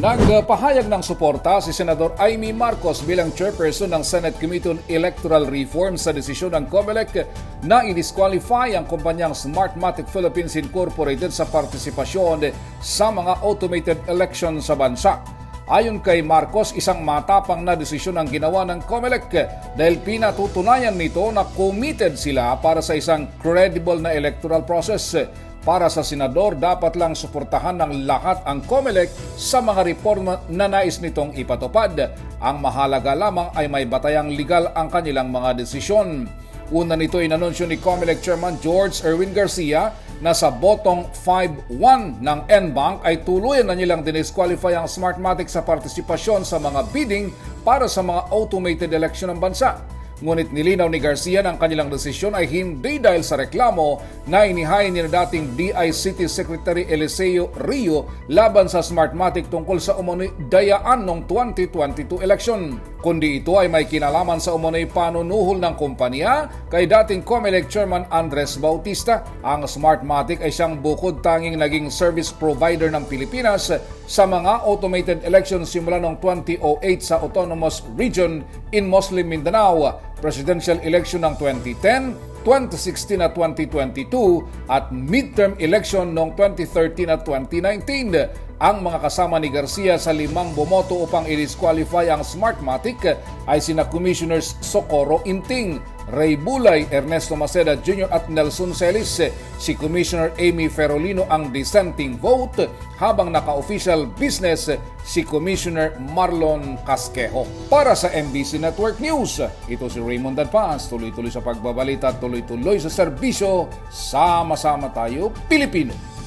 Nagpahayag ng suporta si Senador Amy Marcos bilang chairperson ng Senate Committee on Electoral Reform sa desisyon ng COMELEC na i-disqualify ang kumpanyang Smartmatic Philippines Incorporated sa partisipasyon sa mga automated election sa bansa. Ayon kay Marcos, isang matapang na desisyon ang ginawa ng COMELEC dahil pinatutunayan nito na committed sila para sa isang credible na electoral process. Para sa senador, dapat lang suportahan ng lahat ang COMELEC sa mga reforma na nais nitong ipatupad. Ang mahalaga lamang ay may batayang legal ang kanilang mga desisyon. Una nito inanunsyo ni COMELEC Chairman George Erwin Garcia na sa botong 5-1 ng NBank ay tuluyan na nilang dinisqualify ang Smartmatic sa partisipasyon sa mga bidding para sa mga automated election ng bansa. Ngunit nilinaw ni Garcia na ang kanilang desisyon ay hindi dahil sa reklamo na inihain ni dating DICT Secretary Eliseo Rio laban sa Smartmatic tungkol sa umunoy dayaan ng 2022 election. Kundi ito ay may kinalaman sa umunoy panunuhol ng kumpanya kay dating COMELEC Chairman Andres Bautista. Ang Smartmatic ay siyang bukod tanging naging service provider ng Pilipinas sa mga automated elections simula noong 2008 sa Autonomous Region in Muslim Mindanao presidential election ng 2010, 2016 at 2022 at midterm election noong 2013 at 2019. Ang mga kasama ni Garcia sa limang bumoto upang i-disqualify ang Smartmatic ay sina Commissioners Socorro Inting, Ray Bulay, Ernesto Maceda Jr. at Nelson Celis. Si Commissioner Amy Ferolino ang dissenting vote habang naka-official business si Commissioner Marlon Casquejo. Para sa MBC Network News, ito si Raymond Advance. Tuloy-tuloy sa pagbabalita, tuloy-tuloy sa serbisyo. Sama-sama tayo, Pilipino.